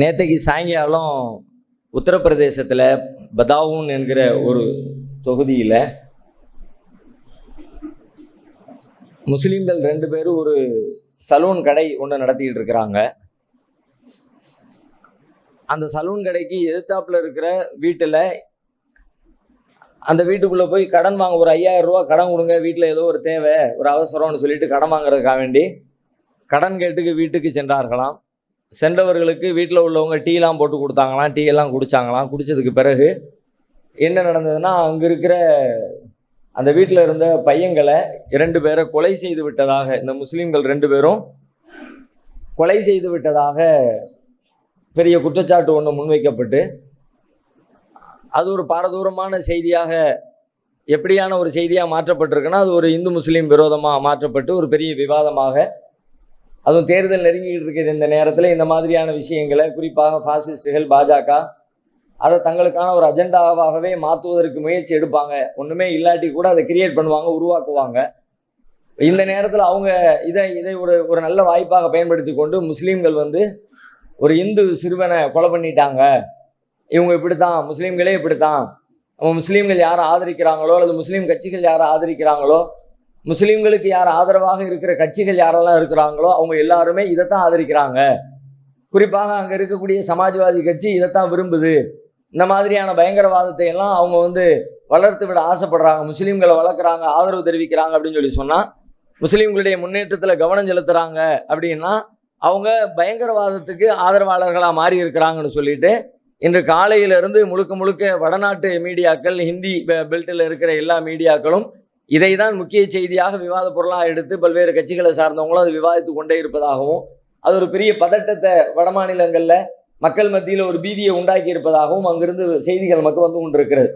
நேற்றைக்கு சாயங்காலம் உத்தரப்பிரதேசத்தில் பதாவூன் என்கிற ஒரு தொகுதியில் முஸ்லீம்கள் ரெண்டு பேரும் ஒரு சலூன் கடை ஒன்று நடத்திக்கிட்டு இருக்கிறாங்க. அந்த சலூன் கடைக்கு எதிர்த்தாப்பில் இருக்கிற வீட்டில் அந்த வீட்டுக்குள்ளே போய் கடன் வாங்க ஒரு ஐயாயிரம் ரூபா கடன் கொடுங்க வீட்டில் ஏதோ ஒரு தேவை ஒரு அவசரம்னு சொல்லிட்டு கடன் வாங்குறதுக்காக வேண்டி கடன் கேட்டுக்கு வீட்டுக்கு சென்றார்களாம். சென்றவர்களுக்கு வீட்டில் உள்ளவங்க டீலாம் போட்டு கொடுத்தாங்களாம் டீ எல்லாம் குடித்தாங்களாம் குடித்ததுக்கு பிறகு என்ன நடந்ததுன்னா அங்கே இருக்கிற அந்த வீட்டில் இருந்த பையங்களை இரண்டு பேரை கொலை செய்து விட்டதாக இந்த முஸ்லீம்கள் ரெண்டு பேரும் கொலை செய்து விட்டதாக பெரிய குற்றச்சாட்டு ஒன்று முன்வைக்கப்பட்டு அது ஒரு பாரதூரமான செய்தியாக எப்படியான ஒரு செய்தியாக மாற்றப்பட்டிருக்குன்னா அது ஒரு இந்து முஸ்லீம் விரோதமாக மாற்றப்பட்டு ஒரு பெரிய விவாதமாக அதுவும் தேர்தல் நெருங்கிட்டு இருக்கிற இந்த நேரத்தில் இந்த மாதிரியான விஷயங்களை குறிப்பாக பாசிஸ்டுகள் பாஜக அதை தங்களுக்கான ஒரு அஜெண்டாவாகவே மாற்றுவதற்கு முயற்சி எடுப்பாங்க. ஒன்றுமே இல்லாட்டி கூட அதை கிரியேட் பண்ணுவாங்க உருவாக்குவாங்க. இந்த நேரத்தில் அவங்க இதை இதை ஒரு ஒரு நல்ல வாய்ப்பாக பயன்படுத்தி கொண்டு முஸ்லீம்கள் வந்து ஒரு இந்து சிறுவனை கொலை பண்ணிட்டாங்க. இவங்க இப்படித்தான் முஸ்லீம்களே இப்படித்தான். அவங்க முஸ்லீம்கள் யாரை ஆதரிக்கிறாங்களோ அல்லது முஸ்லீம் கட்சிகள் யாரை ஆதரிக்கிறாங்களோ முஸ்லீம்களுக்கு யார் ஆதரவாக இருக்கிற கட்சிகள் யாரெல்லாம் இருக்கிறாங்களோ அவங்க எல்லாருமே இதைத்தான் ஆதரிக்கிறாங்க. குறிப்பாக அங்கே இருக்கக்கூடிய சமாஜ்வாதி கட்சி இதைத்தான் விரும்புது. இந்த மாதிரியான பயங்கரவாதத்தை எல்லாம் அவங்க வந்து வளர்த்து விட ஆசைப்படுறாங்க. முஸ்லீம்களை வளர்க்குறாங்க ஆதரவு தெரிவிக்கிறாங்க அப்படின்னு சொல்லி சொன்னால் முஸ்லீம்களுடைய முன்னேற்றத்தில் கவனம் செலுத்துகிறாங்க அப்படின்னா அவங்க பயங்கரவாதத்துக்கு ஆதரவாளர்களாக மாறி இருக்கிறாங்கன்னு சொல்லிட்டு இன்று காலையிலிருந்து முழுக்க முழுக்க வடநாட்டு மீடியாக்கள் ஹிந்தி பெல்ட்டில் இருக்கிற எல்லா மீடியாக்களும் இதை தான் முக்கிய செய்தியாக விவாத பொருளாக எடுத்து பல்வேறு கட்சிகளை சார்ந்தவங்களும் அது விவாதித்து கொண்டே இருப்பதாகவும் அது ஒரு பெரிய பதட்டத்தை வடமாநிலங்களில் மக்கள் மத்தியில் ஒரு பீதியை உண்டாக்கி இருப்பதாகவும் அங்கிருந்து செய்திகள் நமக்கு வந்து கொண்டிருக்கிறது.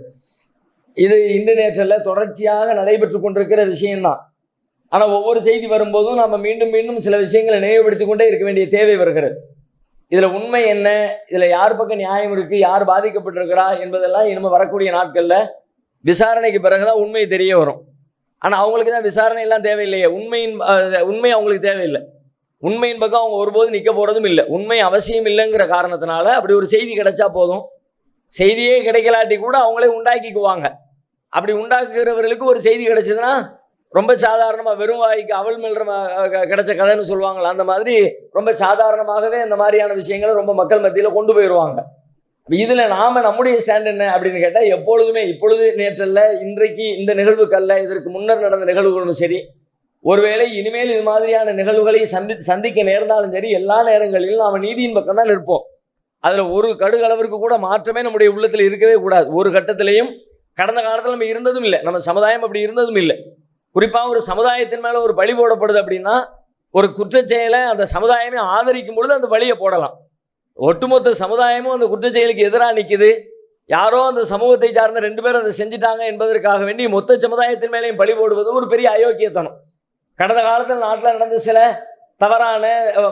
இது இன்று நேற்றில் தொடர்ச்சியாக நடைபெற்று கொண்டிருக்கிற விஷயம்தான். ஆனால் ஒவ்வொரு செய்தி வரும்போதும் நம்ம மீண்டும் மீண்டும் சில விஷயங்களை நினைவுபடுத்தி கொண்டே இருக்க வேண்டிய தேவை வருகிறது. இதில் உண்மை என்ன? இதில் யார் பக்கம் நியாயம் இருக்குது யார் பாதிக்கப்பட்டிருக்கிறா? என்பதெல்லாம் இனிமேல் வரக்கூடிய நாட்களில் விசாரணைக்கு பிறகுதான் உண்மை தெரிய வரும். ஆனால் அவங்களுக்கு தான் விசாரணை எல்லாம் தேவையில்லையே. உண்மையின் உண்மை அவங்களுக்கு தேவையில்லை. உண்மையின் பக்கம் அவங்க ஒருபோதும் நிற்க போகிறதும் இல்லை. உண்மை அவசியம் இல்லைங்கிற காரணத்தினால அப்படி ஒரு செய்தி கிடைச்சா போதும். செய்தியே கிடைக்கலாட்டி கூட அவங்களே உண்டாக்கிக்குவாங்க. அப்படி உண்டாக்குகிறவர்களுக்கு ஒரு செய்தி கிடைச்சதுன்னா ரொம்ப சாதாரணமாக வெறும் வாய்க்கு அவள் மெல்ற கிடைச்ச கதைன்னு சொல்லுவாங்களா அந்த மாதிரி ரொம்ப சாதாரணமாகவே இந்த மாதிரியான விஷயங்களை ரொம்ப மக்கள் மத்தியில் கொண்டு போயிடுவாங்க இதில் நாம் நம்முடைய ஸ்டாண்ட் என்ன அப்படின்னு கேட்டால் எப்பொழுதுமே இப்பொழுது நேற்றல்ல இன்றைக்கு இந்த நிகழ்வுக்கல்ல இதற்கு முன்னர் நடந்த நிகழ்வுகளும் சரி ஒருவேளை இனிமேல் இது மாதிரியான நிகழ்வுகளை சந்தி சந்திக்க நேர்ந்தாலும் சரி எல்லா நேரங்களிலும் நாம் நீதியின் பக்கம் தான் நிற்போம். அதில் ஒரு கடுகளவிற்கு கூட மாற்றமே நம்முடைய உள்ளத்தில் இருக்கவே கூடாது. ஒரு கட்டத்திலையும் கடந்த காலத்தில் நம்ம இருந்ததும் இல்லை. நம்ம சமுதாயம் அப்படி இருந்ததும் இல்லை. குறிப்பாக ஒரு சமுதாயத்தின் மேலே ஒரு பழி போடப்படுது அப்படின்னா ஒரு குற்றச்செயலை அந்த சமுதாயமே ஆதரிக்கும் பொழுது அந்த வழியை போடலாம். ஒட்டுமொத்த சமுதாயமும் அந்த குற்றச்செயலுக்கு எதிராக நிற்குது யாரோ அந்த சமூகத்தை சார்ந்த ரெண்டு பேரும் அதை செஞ்சுட்டாங்க என்பதற்காக வேண்டி மொத்த சமுதாயத்தின் மேலேயும் பழி போடுவது ஒரு பெரிய அயோக்கியத்தனம். கடந்த காலத்தில் நாட்டில் நடந்த சில தவறான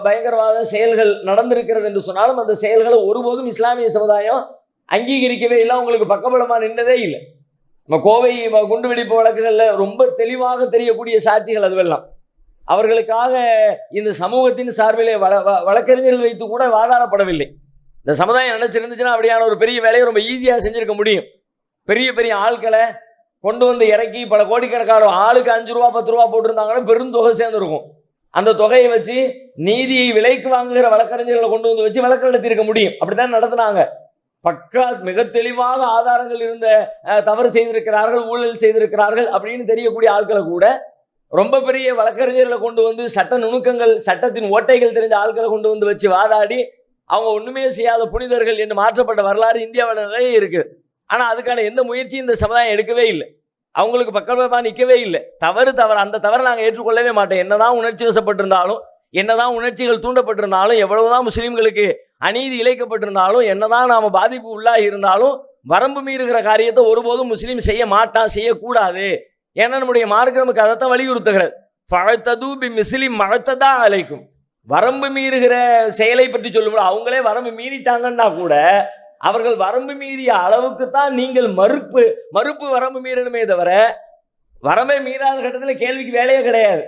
பயங்கரவாத செயல்கள் நடந்திருக்கிறது என்று சொன்னாலும் அந்த செயல்களை ஒருபோதும் இஸ்லாமிய சமுதாயம் அங்கீகரிக்கவே இல்லை. அவங்களுக்கு பக்கபலமாக நின்றதே இல்லை. நம்ம கோவை குண்டுவெடிப்பு வழக்குகளில் ரொம்ப தெளிவாக தெரியக்கூடிய சாட்சிகள் அதுவெல்லாம். அவர்களுக்காக இந்த சமூகத்தின் சார்பிலே வழ வ- வழக்கறிஞர்கள் வைத்து கூட வாதாடப்படவில்லை. இந்த சமுதாயம் நினைச்சிருந்துச்சுன்னா அப்படியான ஒரு பெரிய வேலையை ரொம்ப ஈஸியாக செஞ்சிருக்க முடியும். பெரிய பெரிய ஆட்களை கொண்டு வந்து இறக்கி பல கோடிக்கணக்கான ஆளுக்கு அஞ்சு ரூபா பத்து ரூபா போட்டிருந்தாங்கன்னா பெரும் தொகை சேர்ந்துருக்கும். அந்த தொகையை வச்சு நீதியை விலைக்கு வாங்குகிற வழக்கறிஞர்களை கொண்டு வந்து வச்சு வழக்கு நடத்தியிருக்க முடியும். அப்படித்தான் நடத்தினாங்க. பக்கா மிக தெளிவாக ஆதாரங்கள் இருந்த தவறு செய்திருக்கிறார்கள் ஊழல் செய்திருக்கிறார்கள் அப்படின்னு தெரியக்கூடிய ஆட்களை கூட ரொம்ப பெரிய வழக்கறிஞர்களை கொண்டு வந்து சட்ட நுணுக்கங்கள் சட்டத்தின் ஓட்டைகள் தெரிஞ்ச ஆட்களை கொண்டு வந்து வச்சு வாதாடி அவங்க ஒண்ணுமே செய்யாத புனிதர்கள் என்று மாற்றப்பட்ட வரலாறு இந்தியாவில் நிறைய இருக்கு. ஆனா அதுக்கான எந்த முயற்சியும் இந்த சமுதாயம் எடுக்கவே இல்லை. அவங்களுக்கு பக்கபலமா நிற்கவே இல்லை. தவறு தவறு. அந்த தவறை நாங்கள் ஏற்றுக்கொள்ளவே மாட்டோம். என்னதான் உணர்ச்சி வசப்பட்டிருந்தாலும் என்னதான் உணர்ச்சிகள் தூண்டப்பட்டிருந்தாலும் எவ்வளவுதான் முஸ்லீம்களுக்கு அநீதி இழைக்கப்பட்டிருந்தாலும் என்னதான் நாம பாதிப்பு உள்ளாகி இருந்தாலும் வரம்பு மீறுகிற காரியத்தை ஒருபோதும் முஸ்லீம் செய்ய மாட்டான் செய்யக்கூடாது. ஏன்னா நம்முடைய மார்க்கம் நமக்கு அதைத்தான் வலியுறுத்துகிறது. ஃபழத்தது பி மிசிலி மழத்ததா அழைக்கும் வரம்பு மீறுகிற செயலை பற்றி சொல்லும்போது அவங்களே வரம்பு மீறிட்டாங்கன்னா கூட அவர்கள் வரம்பு மீறிய அளவுக்கு தான் நீங்கள் மறுப்பு மறுப்பு வரம்பு மீறணுமே தவிர வரம்பை மீறாத கட்டத்தில் கேள்விக்கு வேலையே கிடையாது.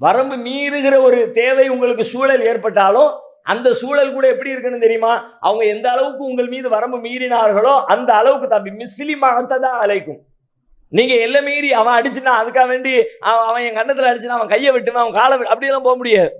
வரம்பு மீறுகிற ஒரு தேவை உங்களுக்கு சூழல் ஏற்பட்டாலும் அந்த சூழல் கூட எப்படி இருக்குன்னு தெரியுமா? அவங்க எந்த அளவுக்கு உங்கள் மீது வரம்பு மீறினார்களோ அந்த அளவுக்கு தம்பி மிஸ்லி மகத்ததான் அழைக்கும் நீங்க எல்லை மீறி அவன் அடிச்சுனா அதுக்காக வேண்டி அவன் அவன் என் கண்ணத்துல அடிச்சுனா அவன் கையை விட்டுவேன் அவன் காலை விட்டு- அப்படியெல்லாம் போக முடியாது.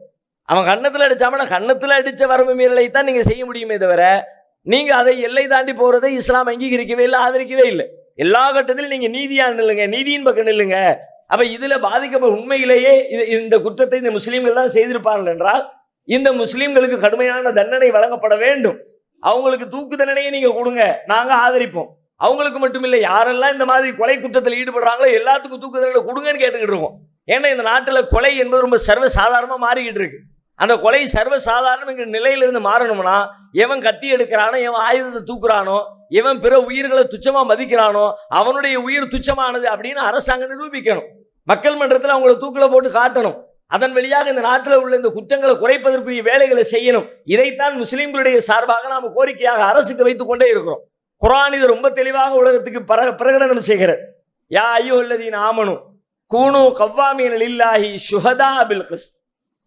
அவன் கண்ணத்துல அடிச்சாமனா கண்ணத்துல அடிச்ச வரம்பு மீறலை தான் நீங்க செய்ய முடியுமே தவிர நீங்க அதை எல்லை தாண்டி போறதை இஸ்லாம் அங்கீகரிக்கவே இல்லை ஆதரிக்கவே இல்லை. எல்லா கட்டத்திலும் நீங்க நீதியா நில்லுங்க நீதியின் பக்கம் நில்லுங்க. அப்ப இதுல பாதிக்கப்பட்ட உண்மையிலேயே இது இந்த குற்றத்தை இந்த முஸ்லீம்கள் தான் செய்திருப்பார்கள் என்றால் இந்த முஸ்லீம்களுக்கு கடுமையான தண்டனை வழங்கப்பட வேண்டும். அவங்களுக்கு தூக்கு தண்டனையை நீங்க கொடுங்க நாங்க ஆதரிப்போம். அவங்களுக்கு மட்டும் இல்லை யாரெல்லாம் இந்த மாதிரி கொலை குற்றத்தில் ஈடுபடுறாங்களோ எல்லாத்துக்கும் தூக்கு தண்டனை கொடுங்கன்னு கேட்டுக்கிட்டு இருக்கோம். ஏன்னா இந்த நாட்டில் கொலை என்பது ரொம்ப சர்வசாதாரணமாக மாறிக்கிட்டு இருக்கு. அந்த கொலை சர்வசாதாரணங்கிற நிலையிலிருந்து மாறணும்னா எவன் கத்தி எடுக்கிறானோ எவன் ஆயுதத்தை தூக்குறானோ எவன் பிற உயிர்களை துச்சமாக மதிக்கிறானோ அவனுடைய உயிர் துச்சமானது அப்படின்னு அரசாங்கம் நிரூபிக்கணும். மக்கள் மன்றத்தில் அவங்கள தூக்கில் போட்டு காட்டணும். அதன் வழியாக இந்த நாட்டில் உள்ள இந்த குற்றங்களை குறைப்பதற்குரிய வேலைகளை செய்யணும். இதைத்தான் முஸ்லீம்களுடைய சார்பாக நாம் கோரிக்கையாக அரசுக்கு வைத்துக் கொண்டே இருக்கிறோம். குரான் இது ரொம்ப தெளிவாக உலகத்துக்கு பர பிரகடனம் செய்கிறது. யா ஐயோ அல்லதீன் ஆமனு கூனு கவ்வாமீன் இல்லாஹி சுஹதா அபில் கிறிஸ்த்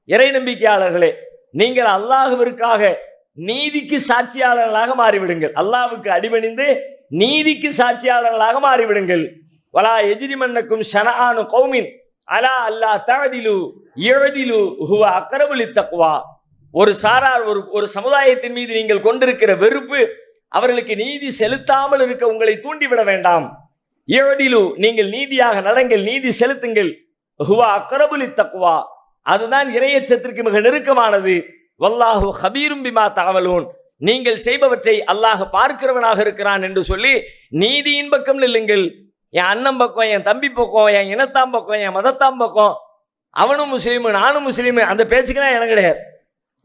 இறை நம்பிக்கையாளர்களே நீங்கள் அல்லாஹுவிற்காக நீதிக்கு சாட்சியாளர்களாக மாறிவிடுங்கள். அல்லாவுக்கு அடிபணிந்து நீதிக்கு சாட்சியாளர்களாக மாறிவிடுங்கள். வலா எஜிரிமன்னக்கும் ஷனானு கௌமின் அலா அல்லா தகதிலு எழுதிலு ஹுவ அக்ரபுலி தக்வா. ஒரு சாரார் ஒரு ஒரு சமுதாயத்தின் மீது நீங்கள் கொண்டிருக்கிற வெறுப்பு அவர்களுக்கு நீதி செலுத்தாமல் இருக்க உங்களை தூண்டிவிட வேண்டாம். யஅதிலு நீங்கள் நீதியாக நடங்கள் நீதி செலுத்துங்கள். ஹுவா அக்கரபுலி தக்குவா அதுதான் இறையச்சத்திற்கு மிக நெருக்கமானது. வல்லாஹு ஹபீரும் பிமா தகவலூன் நீங்கள் செய்பவற்றை அல்லாஹ் பார்க்கிறவனாக இருக்கிறான் என்று சொல்லி நீதியின் பக்கம் நில்லுங்கள். என் அண்ணன் பக்கம் என் தம்பி பக்கம் என் இனத்தாம் பக்கம் என் மதத்தாம் பக்கம். அவனும் முஸ்லீமு நானும் முஸ்லீமு. அந்த பேச்சுக்கெல்லாம் எனக்கு கிடையாது.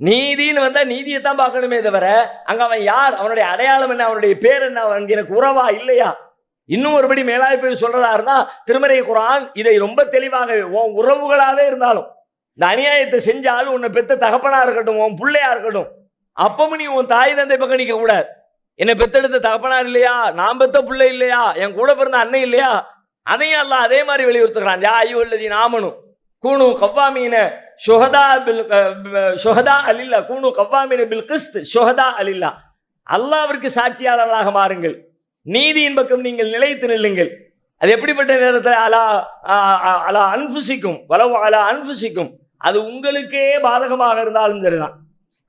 நீதின்னு வந்தா நீதியை தான் பார்க்கணுமே தவிர அங்க அவன் யார்? அவனுடைய அடையாளம் என்ன? அவனுடைய பேர் என்ன? அவன் எனக்கு உறவா இல்லையா? இன்னும் ஒருபடி மேலாய் போய் சொல்றதா இருந்தா திருமறை குரான் இதை ரொம்ப தெளிவாகவே உன் உறவுகளாவே இருந்தாலும் இந்த அநியாயத்தை செஞ்சாலும் உன்னை பெத்த தகப்பனா இருக்கட்டும் உன் பிள்ளையா இருக்கட்டும் அப்பவும் நீ உன் தாய் தந்தை பக்கம் நிக்க கூடாது. என்னை பெத்தெடுத்த தகப்பனார் இல்லையா? நான் பெத்த பிள்ளை இல்லையா? என் கூட பிறந்த அண்ணன் இல்லையா? அதையும் அல்ல அதே மாதிரி வலியுறுத்துக்கிறான் யா ஐயோ இல்லதி நாமனும் கூணு கவ்வாமீன ஷொஹதா பில் சுஹதா அலில்லா கூணு கவ்வாமின பில் கிஸ்த் ஷொஹதா அலில்லா அல்லாவிற்கு சாட்சியாளர்களாக மாறுங்கள் நீதியின் பக்கம் நீங்கள் நிலைத்து நில்லுங்கள் அது எப்படிப்பட்ட நேரத்தில் அலா ஆ, அலா அன்புசிக்கும் வளவு அலா அன்புசிக்கும் அது உங்களுக்கே பாதகமாக இருந்தாலும் சரிதான்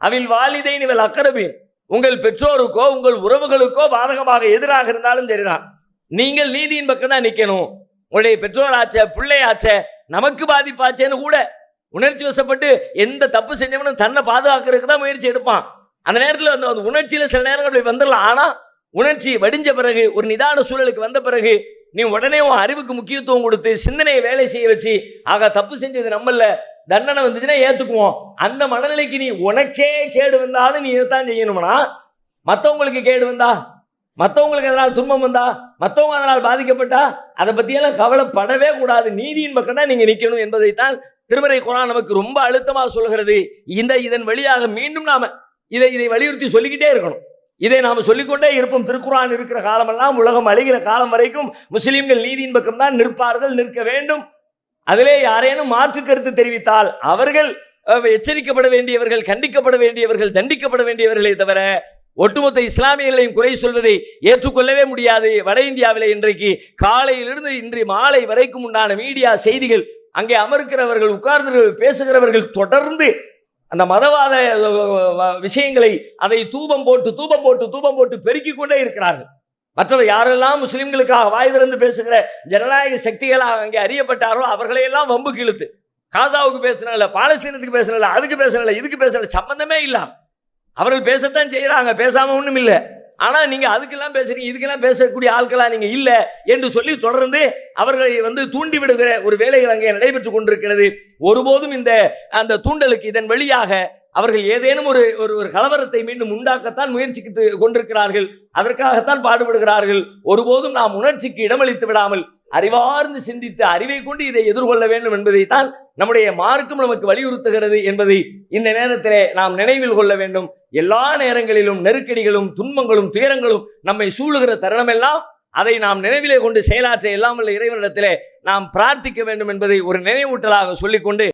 அவில் வாலிதை நிவல் அக்கரபின் உங்கள் பெற்றோருக்கோ உங்கள் உறவுகளுக்கோ பாதகமாக எதிராக இருந்தாலும் சரிதான் நீங்கள் நீதியின் பக்கம் தான் நிற்கணும் உங்களுடைய பெற்றோராச்ச பிள்ளையாச்ச நமக்கு பாதிப்பாச்சேன்னு கூட உணர்ச்சி வசப்பட்டு எந்த தப்பு செஞ்சவனும் தன்னை பாதுகாக்கிறதுக்கு தான் முயற்சி எடுப்பான். அந்த நேரத்தில் வந்து அந்த உணர்ச்சியில் சில நேரங்கள் அப்படி வந்துடலாம். ஆனால் உணர்ச்சி வடிஞ்ச பிறகு ஒரு நிதான சூழலுக்கு வந்த பிறகு நீ உடனே உன் அறிவுக்கு முக்கியத்துவம் கொடுத்து சிந்தனையை வேலை செய்ய வச்சு ஆக தப்பு செஞ்சது நம்மள தண்டனை வந்துச்சுன்னா ஏற்றுக்குவோம் அந்த மனநிலைக்கு நீ உனக்கே கேடு வந்தாலும் நீ இதைத்தான் செய்யணும்னா மற்றவங்களுக்கு கேடு வந்தா? மற்றவங்களுக்கு எதனால் துன்பம் வந்தா? மற்றவங்க அதனால் பாதிக்கப்பட்டா அதை பற்றியெல்லாம் கவலைப்படவே கூடாது. நீதியின் பக்கம் தான் நீங்கள் நிற்கணும் என்பதைத்தான் திருமறை குரான் நமக்கு ரொம்ப அழுத்தமாக சொல்கிறது இந்த இதன் வழியாக மீண்டும் நாம் இதை இதை வலியுறுத்தி சொல்லிக்கிட்டே இருக்கணும். இதை நாம் சொல்லிக்கொண்டே இருப்போம். திருக்குறான் இருக்கிற காலமெல்லாம் உலகம் அழிகிற காலம் வரைக்கும் முஸ்லீம்கள் நீதியின் பக்கம் தான் நிற்பார்கள் நிற்க வேண்டும். அதிலே யாரேனும் மாற்று கருத்து தெரிவித்தால் அவர்கள் எச்சரிக்கப்பட வேண்டியவர்கள் கண்டிக்கப்பட வேண்டியவர்கள் தண்டிக்கப்பட வேண்டியவர்களே தவிர ஒட்டுமொத்த இஸ்லாமியர்களையும் குறை சொல்வதை ஏற்றுக்கொள்ளவே முடியாது. வட இந்தியாவில் இன்றைக்கு காலையிலிருந்து இன்று மாலை வரைக்கும் உண்டான மீடியா செய்திகள் அங்கே அமர்க்கிறவர்கள் உட்கார்ந்து பேசுகிறவர்கள் தொடர்ந்து அந்த மதவாத விஷயங்களை அதை தூபம் போட்டு தூபம் போட்டு தூபம் போட்டு பெருக்கிக் கொண்டே இருக்கிறார்கள். மற்றவர் யாரெல்லாம் முஸ்லிம்களுக்காக வாய் திறந்து பேசுகிற ஜனநாயக சக்திகளாக அங்கே அறியப்பட்டாரோ அவர்களையெல்லாம் வம்பு கிழுத்து காசாவுக்கு பேசுனால பாலஸ்தீனத்துக்கு பேசுனால அதுக்கு பேசுனால இதுக்கு பேசுனால சம்பந்தமே இல்லாமல் அவர்கள் பேசத்தான் செய்கிறாங்க பேசாமல் ஒன்றும் இல்லை. ஆனால் நீங்கள் அதுக்கெல்லாம் பேசுகிறீங்க இதுக்கெல்லாம் பேசக்கூடிய ஆட்களாக நீங்கள் இல்லை என்று சொல்லி தொடர்ந்து அவர்களை வந்து தூண்டிவிடுகிற ஒரு வேலைகள் அங்கே நடைபெற்று கொண்டிருக்கிறது. ஒருபோதும் இந்த அந்த தூண்டலுக்கு இதன் வழியாக அவர்கள் ஏதேனும் ஒரு ஒரு ஒரு கலவரத்தை மீண்டும் உண்டாக்கத்தான் முயற்சித்து கொண்டிருக்கிறார்கள். அதற்காகத்தான் பாடுபடுகிறார்கள். ஒருபோதும் நாம் உணர்ச்சிக்கு இடமளித்து விடாமல் அறிவார்ந்து சிந்தித்து அறிவை கொண்டு இதை எதிர்கொள்ள வேண்டும் என்பதைத்தான் நம்முடைய மார்க்கம் நமக்கு வலியுறுத்துகிறது என்பதை இந்த நேரத்திலே நாம் நினைவில் கொள்ள வேண்டும். எல்லா நேரங்களிலும் நெருக்கடிகளும் துன்பங்களும் துயரங்களும் நம்மை சூழுகிற தருணமெல்லாம் அதை நாம் நினைவிலே கொண்டு செயலாற்ற எல்லாம் இறைவனிடத்திலே நாம் பிரார்த்திக்க வேண்டும் என்பதை ஒரு நினைவூட்டலாக சொல்லிக்கொண்டு